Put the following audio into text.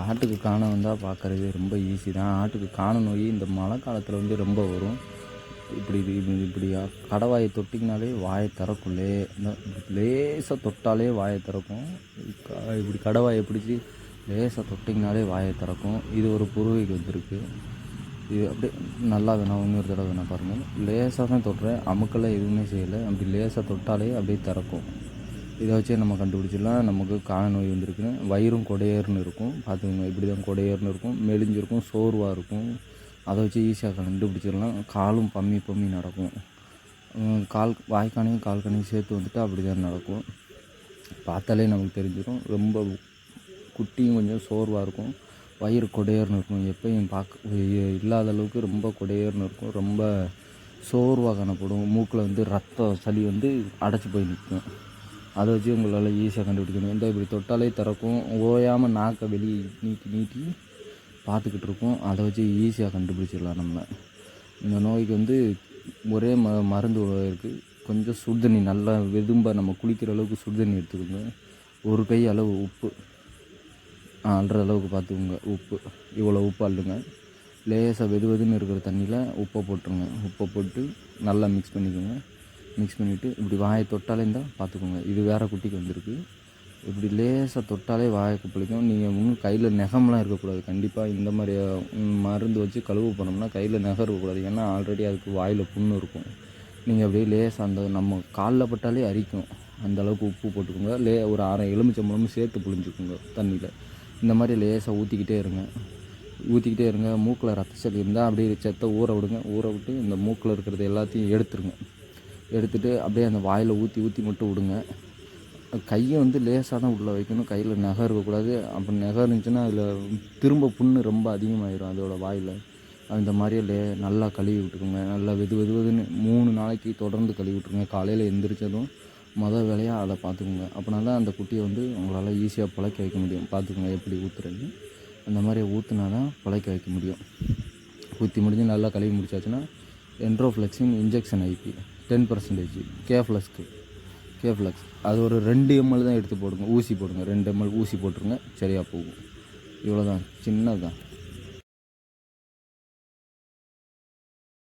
ஆட்டுக்கு காண வந்தால் பார்க்குறது ரொம்ப ஈஸி தான். ஆட்டுக்கு காண நோய் இந்த மழை காலத்தில் வந்து ரொம்ப வரும். இப்படி இப்படி இப்படி கடவாயை தொட்டிங்கனாலே வாயை திறக்குள்ளே லேசாக தொட்டாலே வாயை திறக்கும். இப்படி கடவாயை பிடிச்சி லேசாக தொட்டிங்கனாலே வாயை திறக்கும். இது ஒரு புருவைக்கு வந்துருக்கு. இது அப்படியே நல்லா வேணாம் இன்னொரு தடவை வேணாம் பாருங்கள் லேசாக தான் தொட்டுறேன் அமுக்கெல்லாம் எதுவுமே செய்யலை. அப்படி லேசாக தொட்டாலே அப்படியே திறக்கும். இதை வச்சே நம்ம கண்டுபிடிச்சிடலாம். நமக்கு கால நோய் வந்திருக்குன்னு வயிறும் கொடையேறுன்னு இருக்கும். பார்த்துக்கோங்க இப்படி தான் கொடையேறுன்னு இருக்கும். மெலிஞ்சிருக்கும் சோர்வாக இருக்கும். அதை வச்சு ஈஸியாக கண்டுபிடிச்சிடலாம். காலும் பம்மி பம்மி நடக்கும். கால் வாய்க்கானையும் கால்கனையும் சேர்த்து வந்துட்டு அப்படி தான் நடக்கும். பார்த்தாலே நமக்கு தெரிஞ்சிடும் ரொம்ப குட்டியும் கொஞ்சம் சோர்வாக இருக்கும். வயிறு கொடையர்னு இருக்கும். எப்பயும் பார்க்க இல்லாத அளவுக்கு ரொம்ப கொடையர்னு இருக்கும். ரொம்ப சோர்வாக காணப்படும். மூக்கில் வந்து ரத்தம் சளி வந்து அடைச்சி போய் நிற்கும். அதை வச்சு உங்களால் ஈஸியாக கண்டுபிடிக்கணும் இந்த இப்படி தொட்டாலே திறக்கும். ஓயாமல் நாக்கை வெளியே நீட்டி நீட்டி பார்த்துக்கிட்டு இருக்கோம். அதை வச்சு ஈஸியாக கண்டுபிடிச்சிடலாம் நம்ம. இந்த நோய்க்கு வந்து ஒரே ம மருந்து இருக்குது கொஞ்சம் சுடுதண்ணி நல்லா வெதும்ப நம்ம குளிக்கிற அளவுக்கு சுடுதண்ணி எடுத்துக்கோங்க. ஒரு கை அளவு உப்பு. அல்ற அளவுக்கு பார்த்துக்கோங்க. உப்பு. இவ்வளோ உப்பு அள்ளுங்க. லேசாக வெது வெதுன்னு இருக்கிற தண்ணியில் உப்பை போட்டுருங்க. உப்பை போட்டு நல்லா மிக்ஸ் பண்ணிக்கோங்க. மிக்ஸ் பண்ணிவிட்டு இப்படி வாயை தொட்டாலே இருந்தால் பார்த்துக்கோங்க. இது வேறு குட்டிக்கு வந்திருக்கு. இப்படி லேசாக தொட்டாலே வாயை குப்பளிக்கும். நீங்கள் இன்னும் கையில் நெகம்லாம் இருக்கக்கூடாது. கண்டிப்பாக இந்த மாதிரி மருந்து வச்சு கழுவு பண்ணோம்னா கையில் நெகம் இருக்கக்கூடாது. ஏன்னா ஆல்ரெடி அதுக்கு வாயில் புண்ணு இருக்கும். நீங்கள் அப்படியே லேசாக அந்த நம்ம காலில் பட்டாலே அரிக்கும். அந்த அளவுக்கு உப்பு போட்டுக்கோங்க. லே ஒரு அரை எலுமிச்சம்பழமும் சேர்த்து புழிஞ்சுக்கோங்க தண்ணியில். இந்த மாதிரி லேசாக ஊற்றிக்கிட்டே இருங்க. ஊற்றிக்கிட்டே இருங்க. மூக்கில் ரத்த சளி இருந்தால் அப்படியே செத்த ஊற விடுங்க. ஊற விட்டு இந்த மூக்கில் இருக்கிறது எல்லாத்தையும் எடுத்துருங்க. எடுத்துகிட்டு அப்படியே அந்த வாயில் ஊற்றி ஊற்றி மட்டும் விடுங்க. கையை வந்து லேசாக தான் உள்ளே வைக்கணும். கையில் நகை இருக்கக்கூடாது. அப்போ நகை இருந்துச்சுன்னா அதில் திரும்ப புண்ணு ரொம்ப அதிகமாகிடும் அதோட வாயில். அந்த மாதிரியே லே நல்லா கழுவி விட்டுருங்க நல்லா வெது வெது வெதுன்னு மூணு நாளைக்கு தொடர்ந்து கழுவி விட்டுருங்க. காலையில் எந்திரிச்சதும் மொதல் வேலையாக அதை பார்த்துக்குங்க. அப்படின்னா தான் அந்த குட்டியை வந்து உங்களால் ஈஸியாக பிழைக்க வைக்க முடியும். பார்த்துக்குங்க எப்படி ஊற்றுறேன்னு அந்த மாதிரி ஊற்றுனா தான் பிழைக்க வைக்க முடியும். ஊற்றி முடிஞ்சு நல்லா கழுவி முடிச்சாச்சுன்னா என்ட்ரோஃப்ளெக்ஸின் இன்ஜெக்ஷன் ஐபி டென் பர்சன்டேஜ் கேஃப்ளஸ்க்கு கேஃப்ளக்ஸ் அது ஒரு ரெண்டு எம்எல் தான் எடுத்து போடுங்க. ஊசி போடுங்க. ரெண்டு எம்எல் ஊசி போட்டுருங்க. சரியாக போகும். இவ்வளோ தான் சின்னது தான்